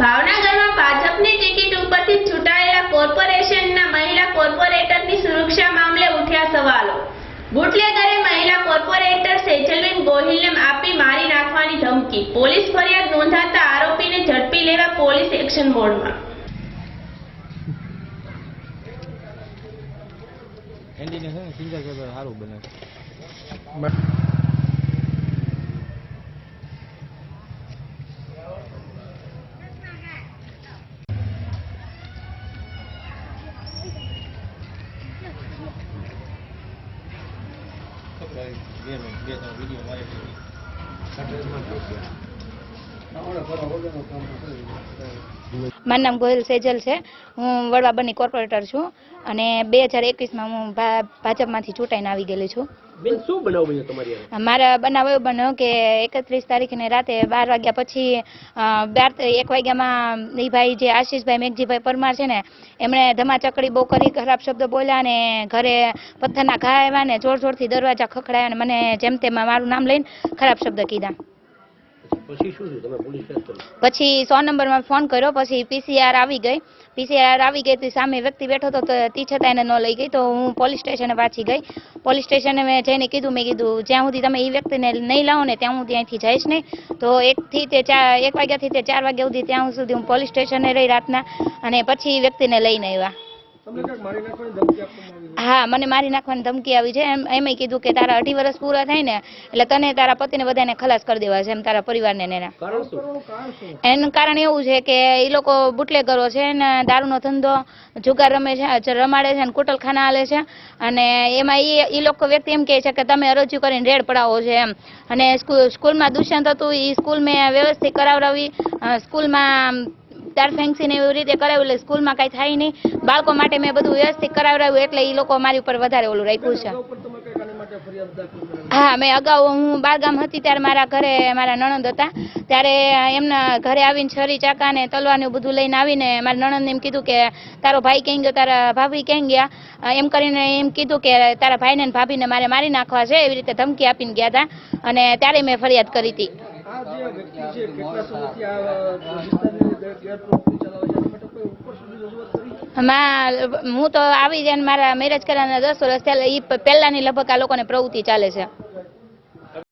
ભાવનગરમાં ભાજપની ટિકિટ ઉપરથી છૂટાયેલા કોર્પોરેશનના મહિલા કોર્પોરેટરની સુરક્ષા મામલે ઉઠ્યા સવાલો. બુટલેગરે મહિલા કોર્પોરેટર સેજલબેન ગોહિલને આપી મારી નાખવાની ધમકી. પોલીસ ફરિયાદ નોંધાતા આરોપીને ઝડપી લેવા પોલીસ એક્શન મોડમાં એન્ડીને છે ને સારું બને. વીડિયો મારે મારું નામ ગોહિલ સેજલ છે. હું વડવા બની કોર્પોરેટર છું અને બે હજાર એકવીસમાં હું ભાજપમાંથી ચૂંટાઈને આવી ગયેલી છું. બેન શું બનાવ બન્યો તમારી મારા બનાવ એવો બન્યો કે એકત્રીસ તારીખને રાતે બાર વાગ્યા પછી બાર એક વાગ્યામાં એ ભાઈ જે આશીષભાઈ મેઘજીભાઈ પરમાર છે ને એમણે ધમાચકડી બહુ કરી ખરાબ શબ્દ બોલ્યા અને ઘરે પથ્થરના ઘા આવ્યા ને જોર જોરથી દરવાજા ખખડાયા અને મને જેમ તેમ મારું નામ લઈને ખરાબ શબ્દ કીધા. પછી શું થયું? તમે પોલીસ પછી સો નંબરમાં ફોન કર્યો પછી પીસીઆર આવી ગઈ. પીસીઆર આવી ગઈ તો સામે વ્યક્તિ બેઠો હતો તો તી છતાં એને ન લઈ ગઈ. તો હું પોલીસ સ્ટેશને પાછી ગઈ. પોલીસ સ્ટેશને મેં જઈને કીધું મેં કીધું જ્યાં સુધી તમે એ વ્યક્તિને નહીં લાવો ને ત્યાં હું ત્યાંથી જઈશ નહીં. તો એકથી તે ચાર એક વાગ્યાથી તે ચાર વાગ્યા સુધી ત્યાં સુધી હું પોલીસ સ્ટેશને રહી રાતના અને પછી વ્યક્તિને લઈને આવ્યા. હા મને મારી નાખવાની ધમકી આવી છે. એમ એમય કીધું કે તારા અઢી વર્ષ પૂરા થાય ને એટલે તને તારા પતિને બધાને ખલાસ કરી દેવા છે એમ તારા પરિવારને ને એના. કારણ એવું છે કે એ લોકો બુટલેગરો છે ને દારૂનો ધંધો જુગાર રમે છે રમાડે છે અને કુટલખાના હાલે છે. અને એમાં એ એ લોકો વ્યક્તિ એમ કહે છે કે તમે અરજી કરીને રેડ પડાવો છે એમ. અને સ્કૂલમાં દૂષણ હતું એ સ્કૂલ મેં વ્યવસ્થિત કરાવડાવી. સ્કૂલમાં તાર ફેન્સીને એવી રીતે કરાવ્યું એટલે સ્કૂલમાં કાંઈ થાય નહીં. બાળકો માટે મેં બધું વ્યવસ્થિત કરાવડાવ્યું એટલે એ લોકો મારી ઉપર વધારે ઓલું રાખ્યું છે. હા, મેં અગાઉ હું બારગામ હતી ત્યારે મારા ઘરે મારા નણંદ હતા. ત્યારે એમના ઘરે આવીને છરી, ચાકા ને તલવાર બધું લઈને આવીને મારા નણંદને એમ કીધું કે તારો ભાઈ ક્યાં ગયો? તારા ભાભી ક્યાં ગયા? એમ કરીને એમ કીધું કે તારા ભાઈને ભાભીને મારે મારી નાખવા છે, એવી રીતે ધમકી આપીને ગયા હતા. અને ત્યારે મેં ફરિયાદ કરી હતી. આ હું તો આવી જઈને મારા મેરેજ કરવાના દસ વર્ષ થયા એ પહેલાની લગભગ આ લોકોને પ્રવૃત્તિ ચાલે છે.